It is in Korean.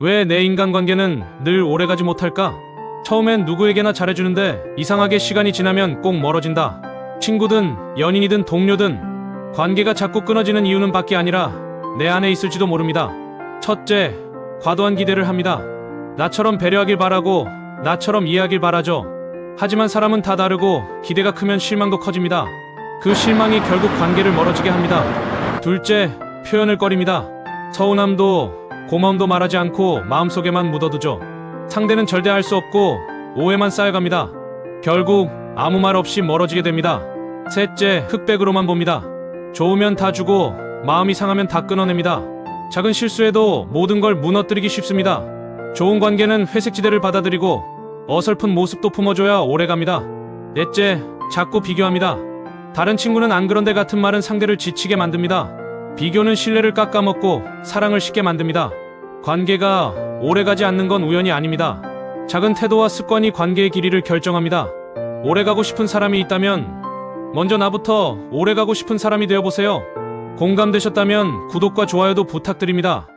왜 내 인간관계는 늘 오래가지 못할까? 처음엔 누구에게나 잘해주는데 이상하게 시간이 지나면 꼭 멀어진다. 친구든 연인이든 동료든 관계가 자꾸 끊어지는 이유는 밖에 아니라 내 안에 있을지도 모릅니다. 첫째, 과도한 기대를 합니다. 나처럼 배려하길 바라고 나처럼 이해하길 바라죠. 하지만 사람은 다 다르고 기대가 크면 실망도 커집니다. 그 실망이 결국 관계를 멀어지게 합니다. 둘째, 표현을 꺼립니다. 서운함도 고마움도 말하지 않고 마음속에만 묻어두죠. 상대는 절대 알수 없고 오해만 쌓여갑니다. 결국 아무 말 없이 멀어지게 됩니다. 셋째, 흑백으로만 봅니다. 좋으면 다 주고 마음이 상하면 다 끊어냅니다. 작은 실수에도 모든 걸 무너뜨리기 쉽습니다. 좋은 관계는 회색지대를 받아들이고 어설픈 모습도 품어줘야 오래갑니다. 넷째, 자꾸 비교합니다. 다른 친구는 안 그런데 같은 말은 상대를 지치게 만듭니다. 비교는 신뢰를 깎아먹고 사랑을 쉽게 만듭니다. 관계가 오래가지 않는 건 우연이 아닙니다. 작은 태도와 습관이 관계의 길이를 결정합니다. 오래가고 싶은 사람이 있다면 먼저 나부터 오래가고 싶은 사람이 되어보세요. 공감되셨다면 구독과 좋아요도 부탁드립니다.